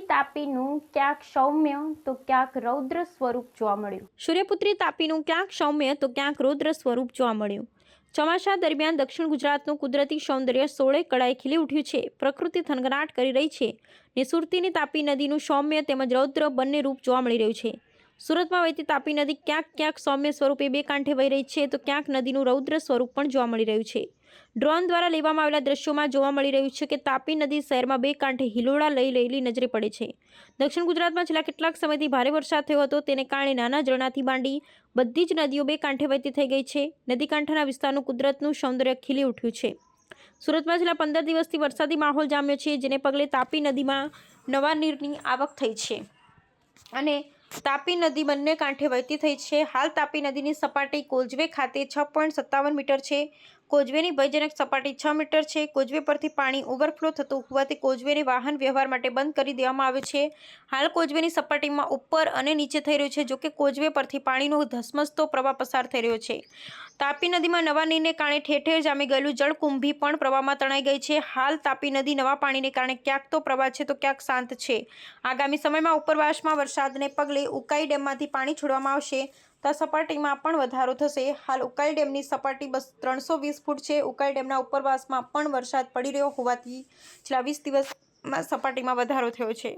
તાપીનું ક્યાંક સૌમ્ય તો ક્યાંક રૌદ્ર સ્વરૂપ જોવા મળ્યું. સૂર્યપુત્રી તાપીનું ક્યાંક સૌમ્ય તો ક્યાંક રૌદ્ર સ્વરૂપ જોવા મળ્યું. ચોમાસા દરમિયાન દક્ષિણ ગુજરાતનું કુદરતી સૌંદર્ય સોળે કળાએ ખીલી ઉઠ્યું છે. પ્રકૃતિ થનગનાટ કરી રહી છે. નિસુરતીની તાપી નદીનું સૌમ્ય તેમજ રૌદ્ર બંને રૂપ જોવા મળી રહ્યું છે. સુરતમાં વહેતી તાપી નદી ક્યાંક ક્યાંક સૌમ્ય સ્વરૂપે બે કાંઠે વહી રહી છે તો ક્યાંક નદીનું રૌદ્ર સ્વરૂપ પણ જોવા મળી રહ્યું છે. ડ્રોન દ્વારા લેવામાં આવેલા દ્રશ્યોમાં જોવા મળી રહ્યું છે કે તાપી નદી શહેરમાં બે કાંઠે હિલોળા લઈ લેલી નજરે પડે છે. દક્ષિણ ગુજરાતમાં છેલ્લા કેટલાક સમયથી ભારે વરસાદ થયો હતો, તેને કારણે નાના ઝરણાથી માંડી બધી જ નદીઓ બે કાંઠે વહેતી થઈ ગઈ છે. નદી કાંઠાના વિસ્તારનું કુદરતનું સૌંદર્ય ખીલી ઉઠ્યું છે. સુરતમાં છેલ્લા પંદર દિવસથી વરસાદી માહોલ જામ્યો છે, જેને પગલે તાપી નદીમાં નવા નીરની આવક થઈ છે. અને તાપી નદી બંને કાંઠે વહેતી થઈ છે. હાલ તાપી નદીની સપાટી કોલજવે ખાતે છ પોઈન્ટ સત્તાવન મીટર છે. કોઝવેની ભયજનક સપાટી છ મીટર છે. કોઝવે પરથી પાણી ઓવરફ્લો થતું હોવાથી કોઝવેને વાહન વ્યવહાર માટે બંધ કરી દેવામાં આવ્યો છે. હાલ કોઝવેની સપાટીમાં ઉપર અને નીચે થઈ રહ્યું છે, જોકે કોઝવે પરથી પાણીનો ધસમસતો પ્રવાહ પસાર થઈ રહ્યો છે. તાપી નદીમાં નવા નીરને કારણે ઠેર જામી ગયેલું જળકુંભી પણ પ્રવાહમાં તણાઈ ગઈ છે. હાલ તાપી નદી નવા પાણીને કારણે ક્યાંક તો પ્રવાહ છે, તો ક્યાંક શાંત છે. આગામી સમયમાં ઉપરવાસમાં વરસાદને પગલે ઉકાઈ ડેમમાંથી પાણી છોડવામાં આવશે. તો સપાટીમાં પણ વધારો થશે. હાલ ઉકાઈ ડેમની સપાટી બસ ત્રણસો વીસ ફૂટ છે. ઉકાઈ ડેમના ઉપરવાસમાં પણ વરસાદ પડી રહ્યો હોવાથી છેલ્લા વીસ દિવસમાં સપાટીમાં વધારો થયો છે.